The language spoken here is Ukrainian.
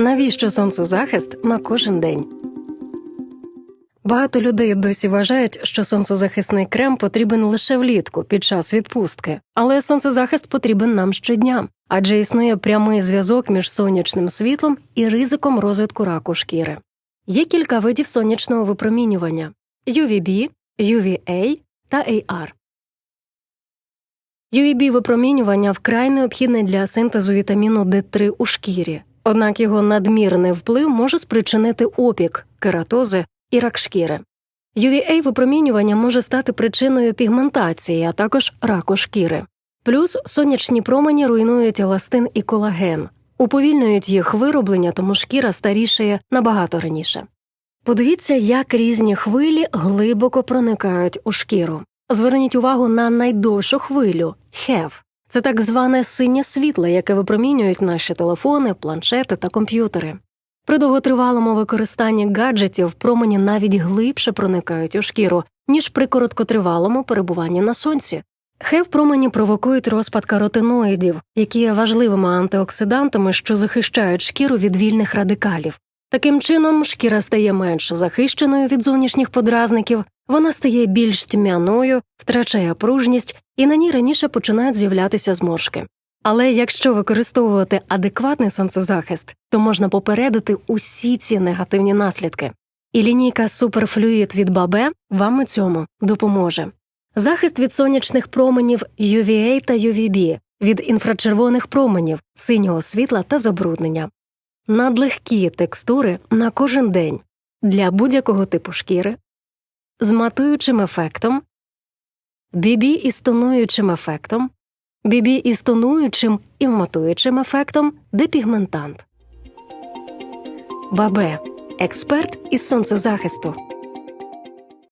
Навіщо сонцезахист на кожен день? Багато людей досі вважають, що сонцезахисний крем потрібен лише влітку під час відпустки, але сонцезахист потрібен нам щодня, адже існує прямий зв'язок між сонячним світлом і ризиком розвитку раку шкіри. Є кілька видів сонячного випромінювання UVB, UVA та AR. UVB-випромінювання вкрай необхідне для синтезу вітаміну D3 у шкірі, однак його надмірний вплив може спричинити опік, кератози і рак шкіри. UVA-випромінювання може стати причиною пігментації, а також раку шкіри. Плюс сонячні промені руйнують еластин і колаген, уповільнюють їх вироблення, тому шкіра старішає набагато раніше. Подивіться, як різні хвилі глибоко проникають у шкіру. Зверніть увагу на найдовшу хвилю хев. Це так зване синє світло, яке випромінюють наші телефони, планшети та комп'ютери. При довготривалому використанні гаджетів промені навіть глибше проникають у шкіру, ніж при короткотривалому перебуванні на сонці. Хев промені провокують розпад каротиноїдів, які є важливими антиоксидантами, що захищають шкіру від вільних радикалів. Таким чином, шкіра стає менш захищеною від зовнішніх подразників, вона стає більш тьмяною, втрачає пружність і на ній раніше починають з'являтися зморшки. Але якщо використовувати адекватний сонцезахист, то можна попередити усі ці негативні наслідки. І лінійка Superfluid від Бабе вам у цьому допоможе. Захист від сонячних променів UVA та UVB, від інфрачервоних променів, синього світла та забруднення, надлегкі текстури на кожен день для будь-якого типу шкіри, з матуючим ефектом, бібі із тонуючим ефектом, бібі із тонуючим і матуючим ефектом депігментант. Бабе експерт із сонцезахисту.